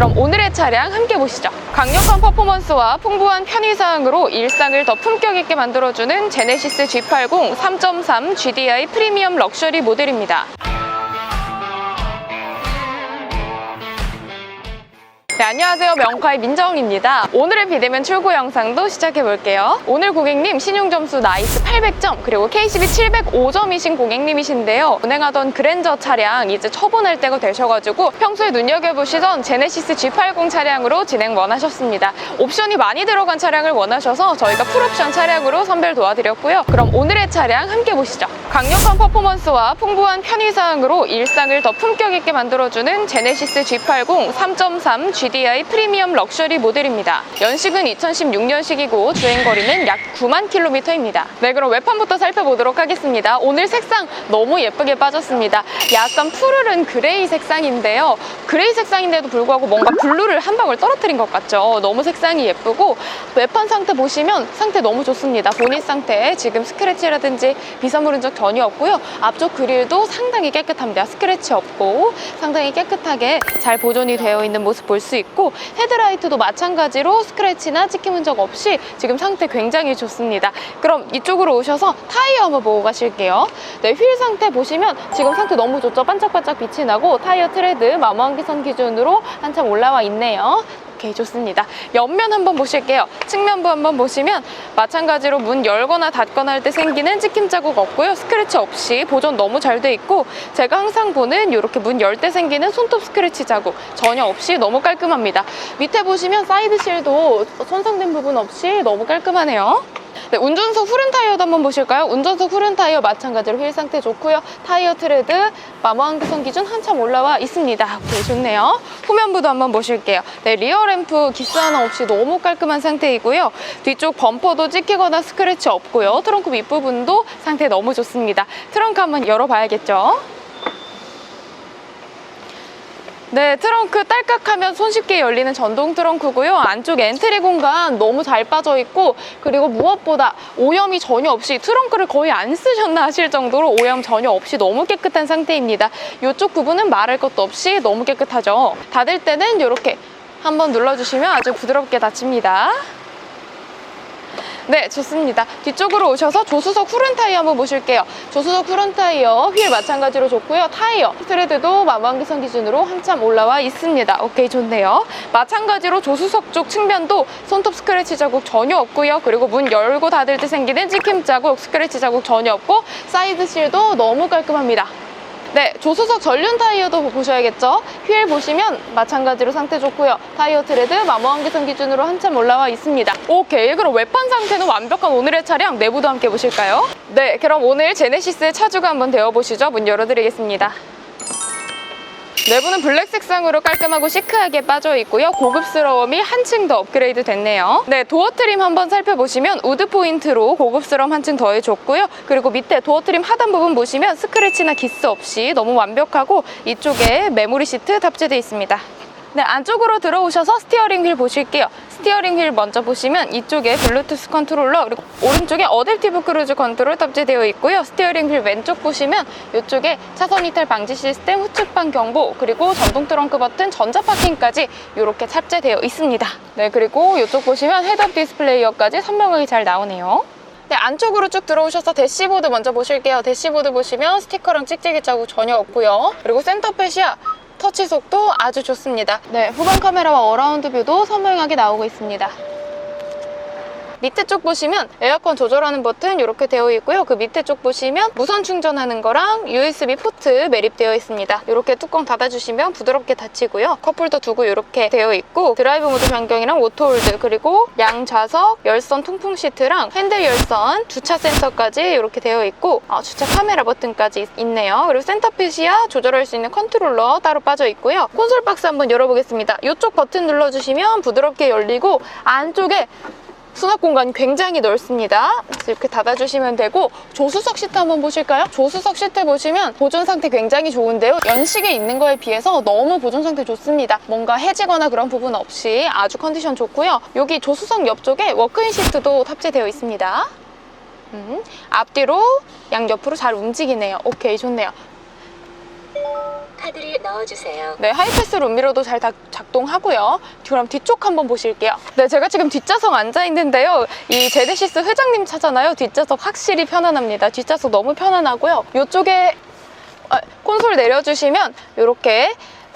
그럼 오늘의 차량 함께 보시죠. 강력한 퍼포먼스와 풍부한 편의사항으로 일상을 더 품격 있게 만들어주는 제네시스 G80 3.3 GDI 프리미엄 럭셔리 모델입니다. 네, 안녕하세요. 명카의 민정입니다. 오늘의 비대면 출고 영상도 시작해 볼게요. 오늘 고객님 신용점수 나이스 800점, 그리고 KCB 705점이신 고객님이신데요. 운행하던 그랜저 차량 이제 처분할 때가 되셔가지고 평소에 눈여겨보시던 제네시스 G80 차량으로 진행 원하셨습니다. 옵션이 많이 들어간 차량을 원하셔서 저희가 풀옵션 차량으로 선별 도와드렸고요. 그럼 오늘의 차량 함께 보시죠. 강력한 퍼포먼스와 풍부한 편의사항으로 일상을 더 품격 있게 만들어주는 제네시스 G80 3.3 GDI 프리미엄 럭셔리 모델입니다. 연식은 2016년식이고 주행거리는 약 9만 킬로미터입니다. 네, 그럼 외판부터 살펴보도록 하겠습니다. 오늘 색상 너무 예쁘게 빠졌습니다. 약간 푸르른 그레이 색상인데요. 그레이 색상인데도 불구하고 뭔가 블루를 한 방울 떨어뜨린 것 같죠. 너무 색상이 예쁘고 외판 상태 보시면 상태 너무 좋습니다. 보닛 상태 지금 스크래치라든지 비산물 흔적 전혀 없고요. 앞쪽 그릴도 상당히 깨끗합니다. 스크래치 없고 상당히 깨끗하게 잘 보존이 되어 있는 모습 볼 수 있고 헤드라이트도 마찬가지로 스크래치나 찍힘 흔적 없이 지금 상태 굉장히 좋습니다. 그럼 이쪽으로 오셔서 타이어 한번 보고 가실게요. 네, 휠 상태 보시면 지금 상태 너무 좋죠. 반짝반짝 빛이 나고 타이어 트레드 마모한기선 기준으로 한참 올라와 있네요. 오케이 좋습니다. 옆면 한번 보실게요. 측면부 한번 보시면 마찬가지로 문 열거나 닫거나 할 때 생기는 찍힘 자국 없고요. 스크래치 없이 보존 너무 잘 돼 있고 제가 항상 보는 이렇게 문 열 때 생기는 손톱 스크래치 자국 전혀 없이 너무 깔끔합니다. 밑에 보시면 사이드 실도 손상된 부분 없이 너무 깔끔하네요. 네, 운전석 후륜 타이어도 한번 보실까요? 운전석 후륜 타이어 마찬가지로 휠 상태 좋고요. 타이어 트레드 마모한기선 기준 한참 올라와 있습니다. 오케이, 좋네요. 후면부도 한번 보실게요. 네, 리어 램프 기스 하나 없이 너무 깔끔한 상태이고요. 뒤쪽 범퍼도 찍히거나 스크래치 없고요. 트렁크 윗부분도 상태 너무 좋습니다. 트렁크 한번 열어봐야겠죠? 네, 트렁크 딸깍하면 손쉽게 열리는 전동 트렁크고요. 안쪽 엔트리 공간 너무 잘 빠져 있고 그리고 무엇보다 오염이 전혀 없이 트렁크를 거의 안 쓰셨나 하실 정도로 오염 전혀 없이 너무 깨끗한 상태입니다. 이쪽 부분은 말할 것도 없이 너무 깨끗하죠. 닫을 때는 이렇게 한번 눌러주시면 아주 부드럽게 닫힙니다. 네, 좋습니다. 뒤쪽으로 오셔서 조수석 후륜 타이어 한번 보실게요. 조수석 후륜 타이어 휠 마찬가지로 좋고요. 타이어 트레드도 마모한기선 기준으로 한참 올라와 있습니다. 오케이, 좋네요. 마찬가지로 조수석 쪽 측면도 손톱 스크래치 자국 전혀 없고요. 그리고 문 열고 닫을 때 생기는 찍힘 자국, 스크래치 자국 전혀 없고 사이드 실도 너무 깔끔합니다. 네, 조수석 전륜 타이어도 보셔야겠죠? 휠 보시면 마찬가지로 상태 좋고요. 타이어 트레드 마모한계선 기준으로 한참 올라와 있습니다. 오케이, 그럼 외판 상태는 완벽한 오늘의 차량 내부도 함께 보실까요? 네, 그럼 오늘 제네시스 차주가 한번 되어보시죠. 문 열어드리겠습니다. 내부는 블랙 색상으로 깔끔하고 시크하게 빠져 있고요. 고급스러움이 한층 더 업그레이드 됐네요. 네, 도어 트림 한번 살펴보시면 우드 포인트로 고급스러움 한층 더해줬고요. 그리고 밑에 도어 트림 하단 부분 보시면 스크래치나 기스 없이 너무 완벽하고 이쪽에 메모리 시트 탑재되어 있습니다. 네, 안쪽으로 들어오셔서 스티어링 휠 보실게요. 스티어링 휠 먼저 보시면 이쪽에 블루투스 컨트롤러 그리고 오른쪽에 어댑티브 크루즈 컨트롤 탑재되어 있고요. 스티어링 휠 왼쪽 보시면 이쪽에 차선 이탈 방지 시스템, 후측방 경보 그리고 전동 트렁크 버튼, 전자 파킹까지 이렇게 탑재되어 있습니다. 네, 그리고 이쪽 보시면 헤드업 디스플레이어까지 선명하게 잘 나오네요. 네, 안쪽으로 쭉 들어오셔서 대시보드 먼저 보실게요. 대시보드 보시면 스티커랑 찍찍이 자국 전혀 없고요. 그리고 센터펫이야 터치 속도 아주 좋습니다. 네, 후방 카메라와 어라운드 뷰도 선명하게 나오고 있습니다. 밑에 쪽 보시면 에어컨 조절하는 버튼 이렇게 되어 있고요. 그 밑에 쪽 보시면 무선 충전하는 거랑 USB 포트 매립되어 있습니다. 이렇게 뚜껑 닫아주시면 부드럽게 닫히고요. 컵홀더 두고 이렇게 되어 있고 드라이브 모드 변경이랑 오토홀드 그리고 양 좌석 열선 통풍 시트랑 핸들 열선 주차 센서까지 이렇게 되어 있고 어, 주차 카메라 버튼까지 있네요. 그리고 센터핏이야 조절할 수 있는 컨트롤러 따로 빠져 있고요. 콘솔 박스 한번 열어보겠습니다. 이쪽 버튼 눌러주시면 부드럽게 열리고 안쪽에 수납 공간이 굉장히 넓습니다. 이렇게 닫아주시면 되고 조수석 시트 한번 보실까요? 조수석 시트 보시면 보존 상태 굉장히 좋은데요. 연식에 있는 거에 비해서 너무 보존 상태 좋습니다. 뭔가 해지거나 그런 부분 없이 아주 컨디션 좋고요. 여기 조수석 옆쪽에 워크인 시트도 탑재되어 있습니다. 음, 앞뒤로 양옆으로 잘 움직이네요. 오케이 좋네요. 카드를 넣어주세요. 네, 하이패스 룸미러도 잘 다- 작동하고요. 그럼 뒤쪽 한번 보실게요. 네, 제가 지금 뒷좌석 앉아 있는데요. 이 제네시스 회장님 차잖아요. 뒷좌석 확실히 편안합니다. 뒷좌석 너무 편안하고요. 이쪽에 아, 콘솔 내려주시면 이렇게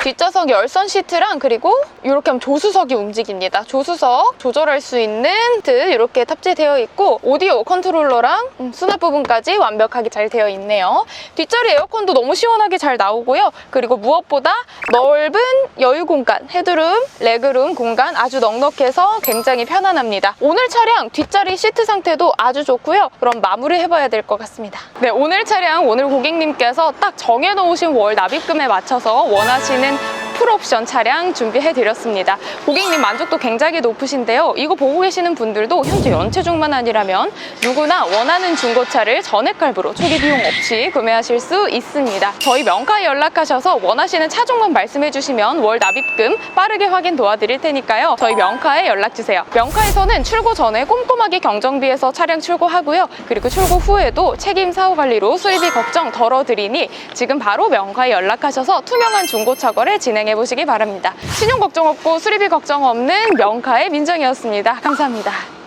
뒷좌석 열선 시트랑 그리고 이렇게 하면 조수석이 움직입니다. 조수석 조절할 수 있는 듯 이렇게 탑재되어 있고 오디오 컨트롤러랑 음, 수납 부분까지 완벽하게 잘 되어 있네요. 뒷자리 에어컨도 너무 시원하게 잘 나오고요. 그리고 무엇보다 넓은 여유 공간, 헤드룸, 레그룸 공간 아주 넉넉해서 굉장히 편안합니다. 오늘 차량 뒷자리 시트 상태도 아주 좋고요. 그럼 마무리 해봐야 될 것 같습니다. 네, 오늘 차량 오늘 고객님께서 딱 정해놓으신 월 납입금에 맞춰서 원하시는 Bye. 풀옵션 차량 준비해 드렸습니다. 고객님 만족도 굉장히 높으신데요. 이거 보고 계시는 분들도 현재 연체중만 아니라면 누구나 원하는 중고차를 전액 할부로 초기 비용 없이 구매하실 수 있습니다. 저희 명가에 연락하셔서 원하시는 차종만 말씀해 주시면 월 납입금 빠르게 확인 도와드릴 테니까요. 저희 명가에 연락 주세요. 명가에서는 출고 전에 꼼꼼하게 경정비해서 차량 출고하고요. 그리고 출고 후에도 책임 사후 관리로 수리비 걱정 덜어드리니 지금 바로 명가에 연락하셔서 투명한 중고차 거래 진행 해 보시기 바랍니다. 신용 걱정 없고 수리비 걱정 없는 명가의 민정이었습니다. 감사합니다.